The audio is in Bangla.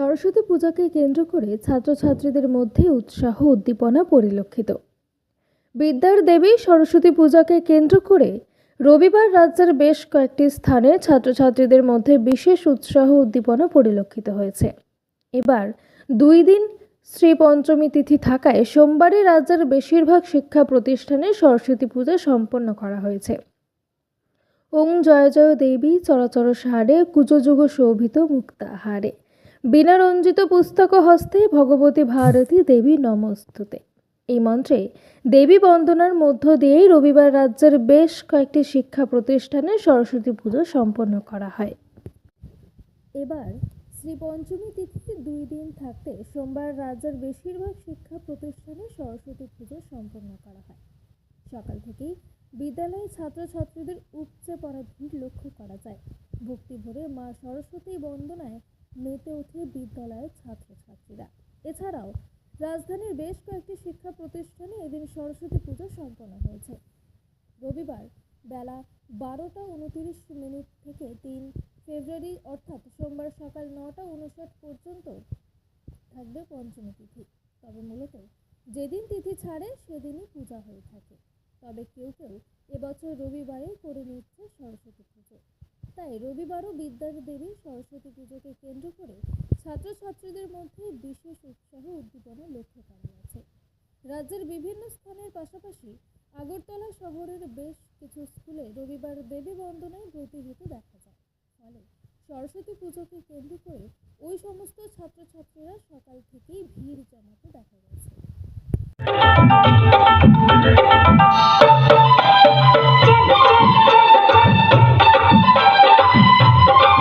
সরস্বতী পূজাকে কেন্দ্র করে ছাত্রছাত্রীদের মধ্যে উৎসাহ উদ্দীপনা পরিলক্ষিত। বিদ্যার দেবী সরস্বতী পূজাকে কেন্দ্র করে রবিবার রাজ্যের বেশ কয়েকটি স্থানে ছাত্রছাত্রীদের মধ্যে বিশেষ উৎসাহ উদ্দীপনা পরিলক্ষিত হয়েছে। এবার দুই দিন শ্রী পঞ্চমী তিথি থাকায় সোমবারে রাজ্যের বেশিরভাগ শিক্ষা প্রতিষ্ঠানে সরস্বতী পূজা সম্পন্ন করা হয়েছে। ওং জয় জয় দেবী, চরাচর সারে কুচযুগ শোভিত মুক্তাহারে। বিনা রঞ্জিত পুস্তক হস্তে ভগবতী ভারতী দেবী নমস্তুতে। এই মন্ত্রে দেবী বন্দনার মধ্য দিয়েই রবিবার রাজ্যের বেশ কয়েকটি শিক্ষা প্রতিষ্ঠানে সরস্বতী পুজো সম্পন্ন করা হয়। এবার শ্রী পঞ্চমী তিথিতে দুই দিন থাকতে সোমবার রাজ্যের বেশিরভাগ শিক্ষা প্রতিষ্ঠানে সরস্বতী পুজো সম্পন্ন করা হয়। সকাল থেকেই বিদ্যালয়ে ছাত্রছাত্রীদের উপচে পড়া ভিড় লক্ষ্য করা যায়। ভক্তি ভরে মা সরস্বতী বন্দনায় মেতে ওঠে বিদ্যালয়ের ছাত্রছাত্রীরা। এছাড়াও রাজধানীর বেশ কয়েকটি শিক্ষা প্রতিষ্ঠানে এদিন সরস্বতী পুজো সম্পন্ন হয়েছে। রবিবার বেলা বারোটা উনতিরিশ মিনিট থেকে তিন ফেব্রুয়ারি অর্থাৎ সোমবার সকাল নটা উনষাট পর্যন্ত থাকবে পঞ্চমী তিথি। তবে মূলত যেদিন তিথি ছাড়ে সেদিনই পূজা হয়ে থাকে। তবে কেউ কেউ এবছর রবিবারে করে নিচ্ছে সরস্বতী তাই রবিবারও বিদ্যার দেবী সরস্বতী পুজোকে কেন্দ্র করে ছাত্রছাত্রীদের মধ্যে বিশেষ উৎসাহ উদ্দীপনা লক্ষ্য করা গেছে। রাজ্যের বিভিন্ন স্থানের পাশাপাশি আগরতলা শহরের বেশ কিছু স্কুলে রবিবার দেবী বন্দনায় ব্রতী দেখা যায়। ফলে সরস্বতী পুজোকে কেন্দ্র করে ওই সমস্ত ছাত্রছাত্রীরা সকাল থেকেই ভিড় জমাতে দেখা গেছে।